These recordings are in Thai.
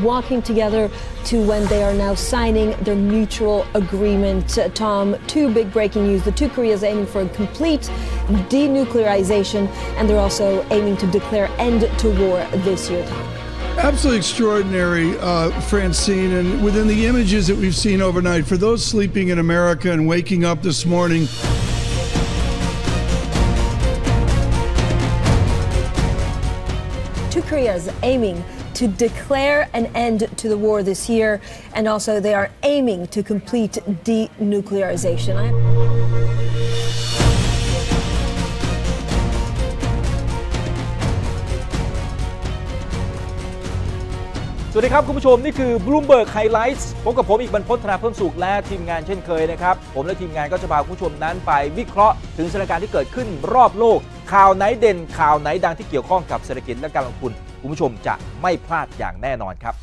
walking together to when they are now signing their mutual agreement. Uh, Tom, two big breaking news. The two Koreas aiming for a complete denuclearization, and they're also aiming to declare end to war this year, Tom. Absolutely extraordinary, uh, Francine. And within the images that we've seen overnight, for those sleeping in America and waking up this morning, Two Koreas aiming to declare an end to the war this year, and also they are aiming to complete denuclearization. I- สวัสดีครับคุณผู้ชม นี่คือ Bloomberg Highlights พบกับผมอีกบรรพตธนาเพิ่มสุขและทีมงานเช่นเคยนะครับ ผมและทีมงานก็จะพาคุณผู้ชมนั้นไปวิเคราะห์ถึงสถานการณ์ที่เกิดขึ้นรอบโลก ข่าวไหนเด่นข่าวไหนดังที่เกี่ยวข้องกับเศรษฐกิจและการลงทุน คุณผู้ชมจะไม่พลาดอย่างแน่นอนครับ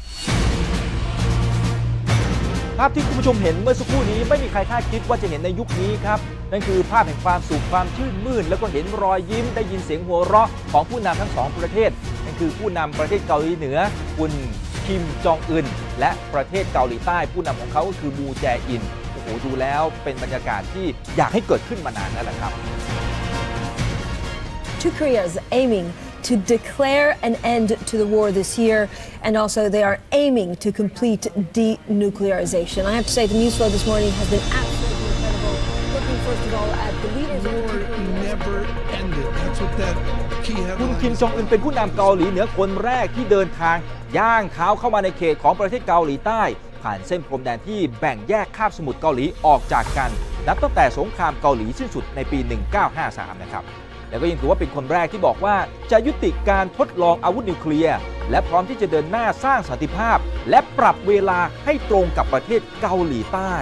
ภาพที่คุณผู้ชมเห็นเมื่อสักครู่นี้ไม่มีใครคาดคิดว่าจะเห็นในยุคนี้ครับ นั่นคือภาพแห่งความสุขความชื่นมื่น แล้วก็เห็นรอยยิ้มได้ยินเสียงหัวเราะของผู้นำทั้งสองประเทศนั่นคือผู้นำประเทศเกาหลีเหนือคุณคิมจองอึนและประเทศเกาหลีใต้ผู้นำของเขาก็คือมูแจอินโอ้โหดูแล้วเป็นบรรยากาศที่อยากให้เกิดขึ้นมานานแล้วละครับ Two Koreas aiming to declare an end to the war this year, and also they are aiming to complete denuclearization. I have to say, the news flow this morning has been absolutely incredible. Looking first of all at the leaders of the war two Koreas. never ended. That's what that key คุณ headline คิม is. จองอึนเป็นผู้นำเกาหลีเหนือคนแรกที่เดินทางย่างเท้าเข้ามาในเขตของประเทศเกาหลีใต้ ผ่านเส้นพรมแดนที่แบ่งแยกคาบสมุทรเกาหลีออกจากกัน นับตั้งแต่สงครามเกาหลีสิ้นสุดในปี 1953 นะครับ แล้วก็ยังถือว่าเป็นคนแรกที่บอกว่าจะยุติการทดลองอาวุธนิวเคลียร์และพร้อมที่จะเดินหน้าสร้างสันติภาพ และปรับเวลาให้ตรงกับประเทศเกาหลีใต้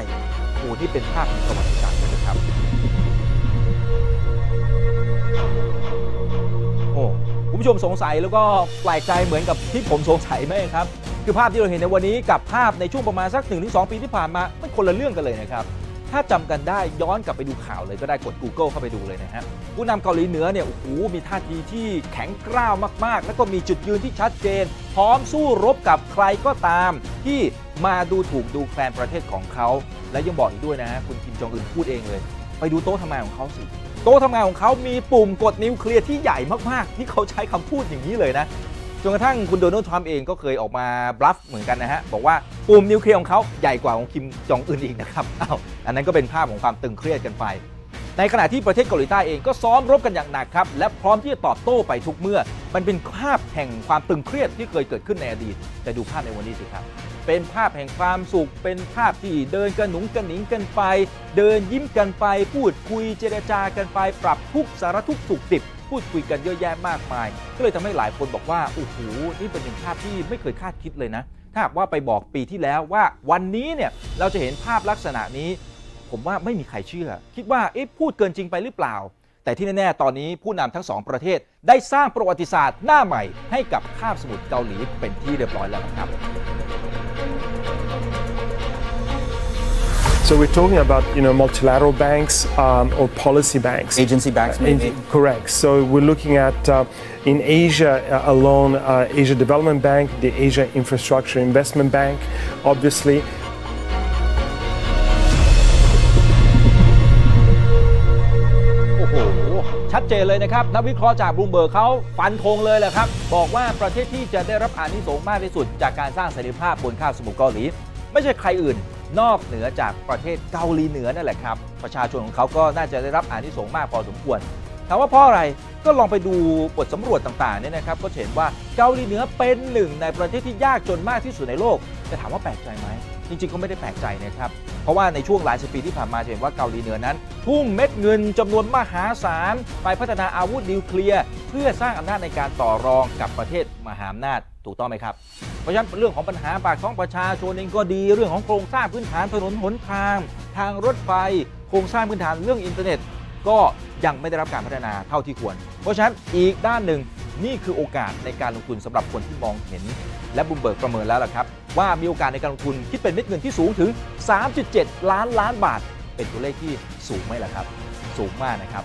โอ้นี่เป็นภาพแห่งประวัติศาสตร์นะครับโอ้คุณผู้ชมสงสัยแล้วก็แปลกใจเหมือนกับที่ผมสงสัยไหมครับ คือภาพที่เราเห็นในวันนี้กับภาพในช่วงประมาณสัก1-2 ปีที่ผ่านมามันคนละเรื่องกันเลยนะครับ ถ้าจำกันได้ย้อนกลับไปดูข่าวเลยก็ได้กด Google เข้าไปดูเลยนะฮะผู้นำเกาหลีเหนือเนี่ยโอ้โหมีท่าทีที่แข็งกร้าวมากๆ แล้วก็มีจุดยืนที่ชัดเจน พร้อมสู้รบกับใครก็ตาม ที่มาดูถูกดูแคลนประเทศของเขา และยังบอกอีกด้วยนะฮะคุณคิมจองอึนพูดเองเลย ไปดูโต๊ะทำงานของเขาสิโต๊ะทำงานของเขามีปุ่มกดนิวเคลียร์ที่ใหญ่มากๆ ที่เขาใช้คำพูดอย่างนี้เลยนะ จนกระทั่งคุณโดนัลด์ทรัมป์เองก็เคยออกมาบลัฟเหมือนกันนะฮะ บอกว่าปุ่มนิวเคลียร์ของเขาใหญ่กว่าของคิมจองอึนอีกนะครับอ้าวอันนั้นก็เป็นภาพของความตึงเครียดกันไป ในขณะที่ประเทศเกาหลีใต้เองก็ซ้อมรบกันอย่างหนักครับ และพร้อมที่จะตอบโต้ไปทุกเมื่อ มันเป็นภาพแห่งความตึงเครียดที่เคยเกิดขึ้นในอดีตแต่ดูภาพในวันนี้สิครับ เป็นภาพแห่งความสุข เป็นภาพที่เดินกระหนุงกระหนิงกันไป เดินยิ้มกันไป พูดคุยเจรจากันไป ปรับทุกสารทุกสุขดิบ พูดคุยกันเยอะแยะมากมาย ก็เลยทำให้หลายคนบอกว่าโอ้โหนี่เป็นหนึ่งภาพที่ไม่เคยคาดคิดเลยนะ ถ้าหากว่าไปบอกปีที่แล้วว่าวันนี้เนี่ยเราจะเห็นภาพลักษณะนี้ ผมว่าไม่มีใครเชื่อ คิดว่าเอ๊ะพูดเกินจริงไปหรือเปล่าแต่ที่แน่ ๆ ตอนนี้ผู้นำทั้งสองประเทศได้สร้างประวัติศาสตร์หน้าใหม่ให้กับคาบสมุทรเกาหลีเป็นที่เรียบร้อยแล้วนะครับ So we're talking about you know multilateral banks um, or policy banks. agency banks maybe In- correct. So we're looking at uh, in Asia uh, alone, uh, Asia Development Bank, the Asia Infrastructure Investment Bank, obviously. โอ้โห ชัดเจนเลยนะครับ นักวิเคราะห์จากบลูมเบิร์กเขาฟันธงเลยแหละครับ บอกว่าประเทศที่จะได้รับอานิสงส์มากที่สุด จากการสร้างเสรีภาพบนคาบสมุทรเกาหลี ไม่ใช่ใครอื่น นอกเหนือจากประเทศเกาหลีเหนือนั่นแหละครับ ประชาชนของเขาก็น่าจะได้รับอานิสงส์มากพอสมควรถามว่าเพราะอะไรก็ลองไปดูบทสำรวจต่างๆเนี่ยนะครับก็เห็นว่าเกาหลีเหนือเป็นหนึ่งในประเทศที่ยากจนมากที่สุดในโลกจะถามว่าแปลกใจไหมจริงๆก็ไม่ได้แปลกใจนะครับ เพราะว่าในช่วงหลายสิบปีที่ผ่านมาจะเห็นว่าเกาหลีเหนือนั้น ทุ่มเม็ดเงินจำนวนมหาศาลไปพัฒนาอาวุธนิวเคลียร์ เพื่อสร้างอำนาจในการต่อรองกับประเทศมหาอำนาจถูกต้องไหมครับ ราะฉะนั้นเรื่องของปัญหาปากท้องประชาชนเองก็ดีเรื่องของโครงสร้างพื้นฐานถนนหนทาง ทางรถไฟ โครงสร้างพื้นฐานเรื่องอินเทอร์เน็ต ก็ยังไม่ได้รับการพัฒนาเท่าที่ควร เพราะฉะนั้นอีกด้านหนึ่งนี่คือโอกาสในการลงทุนสำหรับคนที่มองเห็น และบุมเบิกประเมินแล้วล่ะครับ ว่ามีโอกาสในการลงทุนคิดเป็นเม็ดเงินที่สูงถึง 3.7 ล้านล้านบาท เป็นตัวเลขที่สูงไหมล่ะครับ สูงมากนะครับ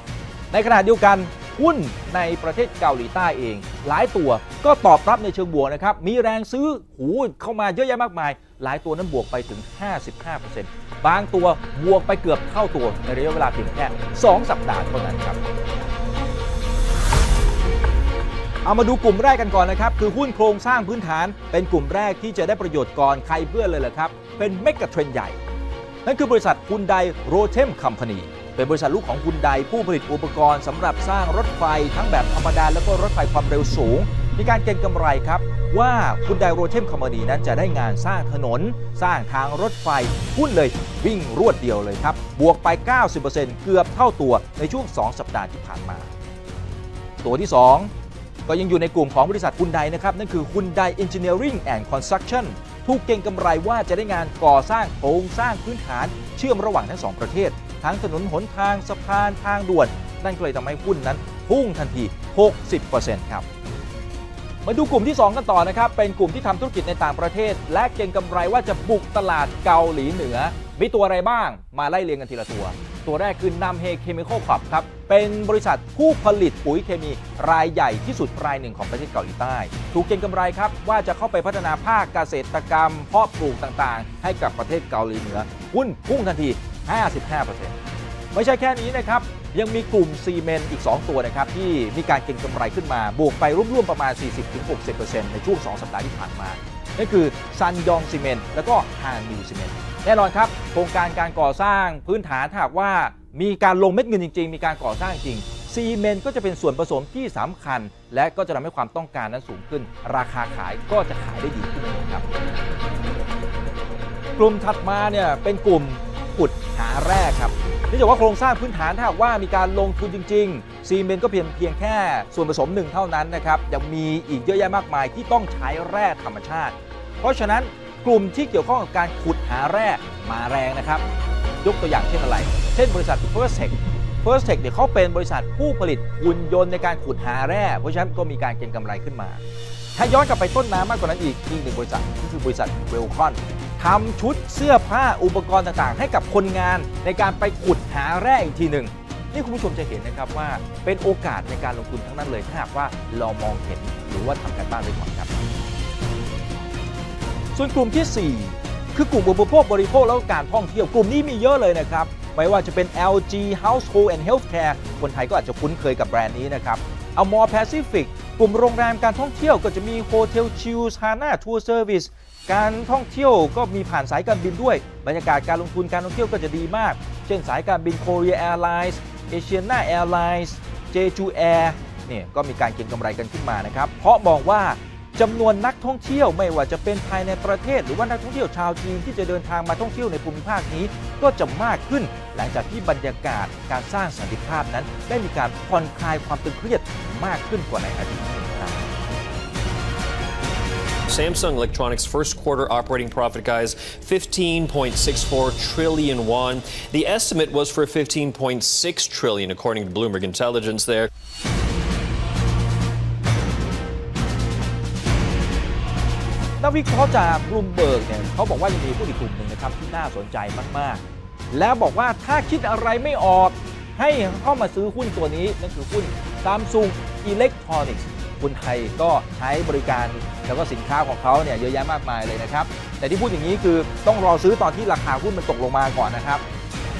ในขณะเดียวกัน หุ้นในประเทศเกาหลีใต้เอง หลายตัวก็ตอบรับในเชิงบวกนะครับ มีแรงซื้อหูเข้ามาเยอะแยะมากมาย หลายตัวนั้นบวกไปถึง 55%บางตัวบวกไปเกือบเท่าตัวในระยะเวลาเพียงแค่ 2 สัปดาห์เท่านั้นครับเอามาดูกลุ่มแรกกันก่อนนะครับ คือหุ้นโครงสร้างพื้นฐานเป็นกลุ่มแรกที่จะได้ประโยชน์ก่อนใครเพื่อนเลยแหละครับ เป็นเมกะเทรนใหญ่ นั่นคือบริษัทฮุนไดโรเทมคัมพานี เป็นบริษัทลูกของฮุนไดผู้ผลิตอุปกรณ์สำหรับสร้างรถไฟทั้งแบบธรรมดาแล้วก็รถไฟความเร็วสูง มีการเก็งกำไรครับ ว่าฮุนไดโรเทมคัมพานีนั้นจะได้งานสร้างถนน สร้างทางรถไฟหุ้นเลยวิ่งรวดเดียวเลยครับ บวกไป 90%เกือบเท่าตัวในช่วง 2 สัปดาห์ที่ผ่านมา ตัวที่ 2 ก็ยังอยู่ในกลุ่มของบริษัทฮุนไดนะครับนั่นคือฮุนได Engineering and Construction ถูกเก่งกำไรว่าจะได้งานก่อสร้างโครงสร้างพื้นฐานเชื่อมระหว่างทั้งสองประเทศ ทั้งถนนหนทางสะพานทางด่วน นั่นก็เลยทำให้หุ้นนั้นพุ่งทันที 60%ครับมาดูกลุ่มที่ 2 กันต่อนะครับ เป็นกลุ่มที่ทำธุรกิจในต่างประเทศ และเก่งกำไรว่าจะบุกตลาดเกาหลีเหนือ มีตัวอะไรบ้าง มาไล่เรียงกันทีละตัว ตัวแรกคือนำเฮเคมีคอลคลับครับ เป็นบริษัทผู้ผลิตปุ๋ยเคมีรายใหญ่ที่สุดรายหนึ่งของประเทศเกาหลีใต้ ถูกเก็งกำไรครับ ว่าจะเข้าไปพัฒนาภาคเกษตรกรรมเพาะปลูกต่างๆ ให้กับประเทศเกาหลีเหนือหุ้นพุ่งทันที 55%ไม่ใช่แค่นี้นะครับ ยังมีกลุ่มซีเมนต์อีก 2 ตัวนะครับ ที่มีการเก็งกำไรขึ้นมา บวกไปร่วมๆประมาณ 40-60%ในช่วง 2 สัปดาห์ที่ผ่านมานั่นคือซันยองซีเมนต์แล้วก็ฮานิวซีเมนต์แน่นอนครับ โครงการการก่อสร้างพื้นฐานถ้าหากว่ามีการลงเม็ดเงินจริง ๆ มีการก่อสร้างจริงซีเมนต์ก็จะเป็นส่วนผสมที่สำคัญ และก็จะทำให้ความต้องการนั้นสูงขึ้น ราคาขายก็จะขายได้ดีขึ้นครับ กลุ่มถัดมาเนี่ยเป็นกลุ่ม ขุดหาแร่ครับเนื่องจากว่าโครงสร้างพื้นฐานถ้าหากว่ามีการลงทุนจริง ๆ ซีเมนต์ก็เพียงเพียงแค่ส่วนผสมหนึ่งเท่านั้นนะครับยังมีอีกเยอะแยะมากมายที่ต้องใช้แร่ธรรมชาติ เพราะฉะนั้นกลุ่มที่เกี่ยวข้องกับการขุดหาแร่มาแรงนะครับ ยกตัวอย่างเช่นอะไร เช่นบริษัท First Tech First Tech เนี่ยเขาเป็นบริษัทผู้ผลิตหุ่นยนต์ในการขุดหาแร่ เพราะฉะนั้นก็มีการเก็งกำไรขึ้นมา ถ้าย้อนกลับไปต้นน้ำมากกว่านั้นอีกอีกหนึ่งบริษัทก็คือบริษัทเวลคอน ทำชุดเสื้อผ้าอุปกรณ์ต่างๆ ให้กับคนงานในการไปขุดหาแร่อีกทีหนึ่งนี่คุณผู้ชมจะเห็นนะครับว่าเป็นโอกาสในการลงทุนทั้งนั้นเลยถ้าหากว่าเรามองเห็นหรือว่าทำการบ้านไว้ก่อนครับ ส่วนกลุ่มที่ 4 คือกลุ่มอุปโภคบริโภคแล้วก็การท่องเที่ยวกลุ่มนี้มีเยอะเลยนะครับไม่ว่าจะเป็น LG Household and Healthcare คนไทยก็อาจจะคุ้นเคยกับแบรนด์นี้นะครับเอามอ Pacific กลุ่มโรงแรมการท่องเที่ยวก็จะมี Hotel Chill Hana Tour Service การท่องเที่ยวก็มีผ่านสายการบินด้วย บรรยากาศการลงทุนการท่องเที่ยวก็จะดีมาก เช่นสายการบิน Korea Airlines Asiana Airlines Jeju Air เนี่ยก็มีการเก็งกำไรกันขึ้นมานะครับ เพราะมองว่าจำนวนนักท่องเที่ยวไม่ว่าจะเป็นภายในประเทศ หรือว่านักท่องเที่ยวชาวจีนที่จะเดินทางมาท่องเที่ยวในภูมิภาคนี้ ก็จะมากขึ้น หลังจากที่บรรยากาศการสร้างสันติภาพนั้น ได้มีการผ่อนคลายความตึงเครียดมากขึ้นกว่าในอดีต Samsung Electronics first quarter operating profit, guys, 15.64 trillion won. The estimate was for 15.6 trillion, according to Bloomberg Intelligence. There. นักวิเคราะห์จากบลูมเบิร์กเนี่ยเขาบอกว่ายังมีผู้อีกกลุ่มหนึ่งนะครับที่น่าสนใจมากๆ แล้วบอกว่าถ้าคิดอะไรไม่ออกให้เข้ามาซื้อหุ้นตัวนี้นั่นคือหุ้น Samsung Electronics คุณไทยก็ใช้บริการแล้วก็สินค้าของเขาเนี่ยเยอะแยะมากมายเลยนะครับ แต่ที่พูดอย่างนี้คือต้องรอซื้อตอนที่ราคาหุ้นมันตกลงมาก่อนนะครับ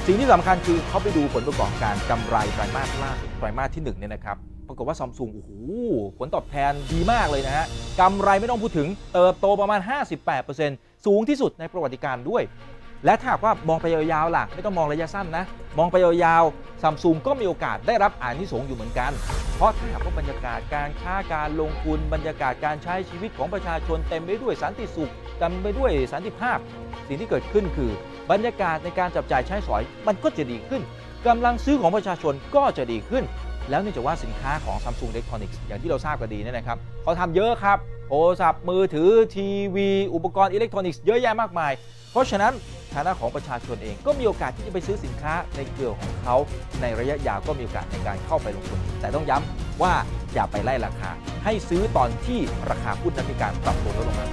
สิ่งที่สำคัญคือเขาไปดูผลประกอบการกำไรไตรมาสล่าสุดไตรมาสที่1เนี่ยนะครับปรากฏว่าซัมซุงโอ้โหผลตอบแทนดีมากเลยนะฮะกำไรไม่ต้องพูดถึงเติบโตประมาณ 58%สูงที่สุดในประวัติการด้วย และถ้าหากว่ามองไปยาวๆล่ะไม่ต้องมองระยะสั้นนะ มองไปยาวๆซัมซุงก็มีโอกาสได้รับอานิสงส์อยู่เหมือนกัน เพราะถ้าหากว่าบรรยากาศการค้าการลงทุนบรรยากาศการใช้ชีวิตของประชาชนเต็มไปด้วยสันติสุขเต็มไปด้วยสันติภาพ สิ่งที่เกิดขึ้นคือบรรยากาศในการจับจ่ายใช้สอยมันก็จะดีขึ้นกำลังซื้อของประชาชนก็จะดีขึ้น แล้วเนื่องจากว่าสินค้าของ Samsung Electronics อย่างที่เราทราบกันดีเนี่ยนะครับเขาทำเยอะครับโทรศัพท์มือถือทีวี อุปกรณ์อิเล็กทรอนิกส์เยอะแยะมากมาย เพราะฉะนั้น ฐานะของประชาชนเอง ก็มีโอกาสที่จะไปซื้อสินค้าในเครือของเขา ในระยะยาวก็มีโอกาสในการเข้าไปลงทุน แต่ต้องย้ำว่าอย่าไปไล่ราคา ให้ซื้อตอนที่ราคาหุ้นนั้นมีการปรับตัวลดลงมา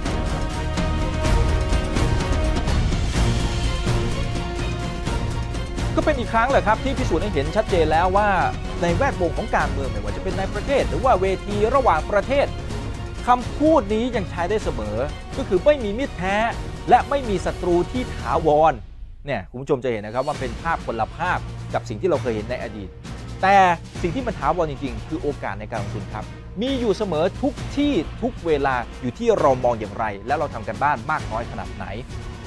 ก็เป็นอีกครั้งแหละครับที่พิสูจน์ให้เห็นชัดเจนแล้วว่าในแวดวงของการเมืองไม่ว่าจะเป็นในประเทศ หรือว่าเวทีระหว่างประเทศคำพูดนี้ยังใช้ได้เสมอ ก็คือไม่มีมิตรแท้ และไม่มีศัตรูที่ถาวรเนี่ยคุณผู้ชมจะเห็นนะครับว่าเป็นภาพคนละภาพกับสิ่งที่เราเคยเห็นในอดีต แต่สิ่งที่มันถาวรจริง ๆ คือโอกาสในการลงทุนครับ มีอยู่เสมอทุกที่ทุกเวลาอยู่ที่เรามองอย่างไร และเราทำกันบ้านมากน้อยขนาดไหน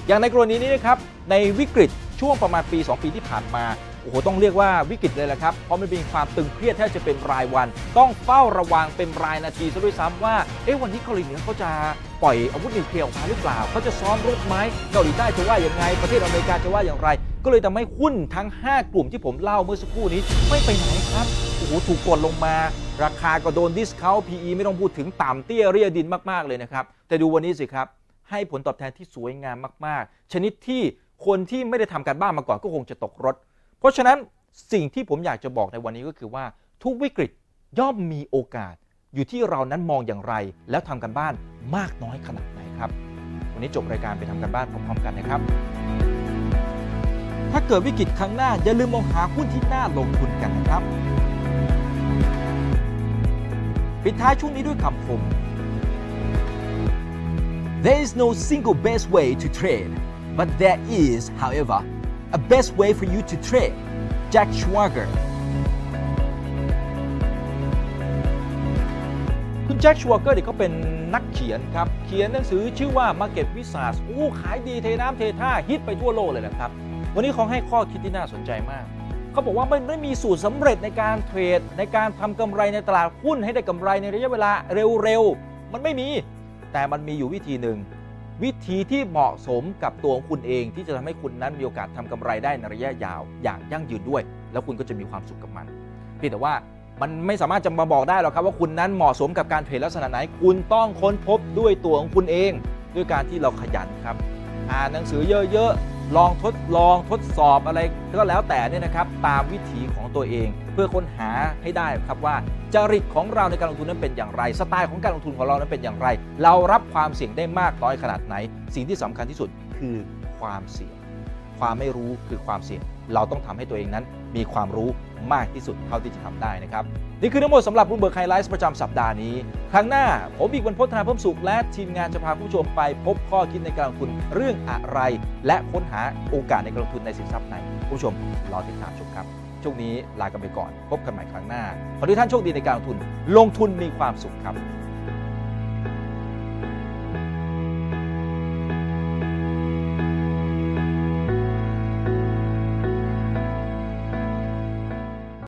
อย่างในกรณีนี้นะครับในวิกฤตช่วงประมาณปี 2 ปีที่ผ่านมาโอ้โหต้องเรียกว่าวิกฤตเลยแหละครับ เพราะมันมีความตึงเครียดแทบจะเป็นรายวัน ต้องเฝ้าระวังเป็นรายนาทีซะด้วยซ้ำว่า เอ๊ะวันนี้เกาหลีเหนือเขาจะ ปล่อยอาวุธนิวเคลียร์ออกมาหรือเปล่าเขาจะซ้อมรบไหมเกาหลีใต้จะว่าอย่างไง ประเทศอเมริกาจะว่าอย่างไร ก็เลยทำให้หุ้นทั้ง 5 กลุ่มที่ผมเล่าเมื่อสักครู่นี้ ไม่ไปไหนครับโอ้โหถูกกดลงมา ราคาก็โดนดิสคาว PE ไม่ต้องพูดถึงต่ำเตี้ยเรียดินมากๆเลยนะครับแต่ดูวันนี้สิครับให้ผลตอบแทนที่สวยงามมาก ๆ ชนิดที่คนที่ไม่ได้ทำการบ้านมาก่อนก็คงจะตกรถ เพราะฉะนั้นสิ่งที่ผมอยากจะบอกในวันนี้ก็คือว่าทุกวิกฤตย่อมมีโอกาส อยู่ที่เรานั้นมองอย่างไร แล้วทำกันบ้านมากน้อยขนาดไหนครับ วันนี้จบรายการไปทำกันบ้านพร้อมๆกันนะครับ ถ้าเกิดวิกฤตครั้งหน้าอย่าลืมมองหาหุ้นที่น่าลงทุนกันนะครับ ปิดท้ายช่วงนี้ด้วยคำคม There is no single best way to trade, but there is, however, a best way for you to trade. Jack Schwager จ็คชัวเกอร์เนี่ยเขาเป็นนักเขียนครับ เขียนหนังสือชื่อว่า Market Wizards โอ้ขายดีเทน้ำเทท่าฮิตไปทั่วโลกเลยแหละครับ วันนี้เขาให้ข้อคิดที่น่าสนใจมาก เขาบอกว่ามันไม่มีสูตรสำเร็จในการเทรด ในการทำกำไรในตลาดหุ้นให้ได้กำไรในระยะเวลาเร็วๆ มันไม่มี แต่มันมีอยู่วิธีหนึ่ง วิธีที่เหมาะสมกับตัวของคุณเองที่จะทำให้คุณนั้นมีโอกาสทำกำไรได้ในระยะยาว อย่างยั่งยืนด้วย แล้วคุณก็จะมีความสุขกับมันเพียงแต่ว่า มันไม่สามารถจะมาบอกได้หรอกครับว่าคุณนั้นเหมาะสมกับการเทรดลักษณะไหน คุณต้องค้นพบด้วยตัวของคุณเอง ด้วยการที่เราขยันครับ อ่านหนังสือเยอะๆ ลองทดลองทดสอบอะไรก็แล้วแต่เนี่ยนะครับ ตามวิถีของตัวเอง เพื่อค้นหาให้ได้ครับว่าจริตของเราในการลงทุนนั้นเป็นอย่างไร สไตล์ของการลงทุนของเรานั้นเป็นอย่างไร เรารับความเสี่ยงได้มากน้อยขนาดไหน สิ่งที่สำคัญที่สุดคือความเสี่ยง ความไม่รู้คือความเสี่ยง เราต้องทำให้ตัวเองนั้นมีความรู้ มากที่สุดเท่าที่จะทำได้นะครับ นี่คือทั้งหมดสำหรับรูมเบิร์กไฮไลท์ประจำสัปดาห์นี้ ครั้งหน้าผมอีกวันพจนาเพิ่มสุขและทีมงานจะพาผู้ชมไปพบข้อคิดในการลงทุนเรื่องอะไร และค้นหาโอกาสในการลงทุนในสินทรัพย์ไหนผู้ชมรอติดตามชมครับช่วงนี้ลากันไปก่อน พบกันใหม่ครั้งหน้าขอให้ทุกท่านโชคดีในการลงทุน ลงทุนมีความสุขครับ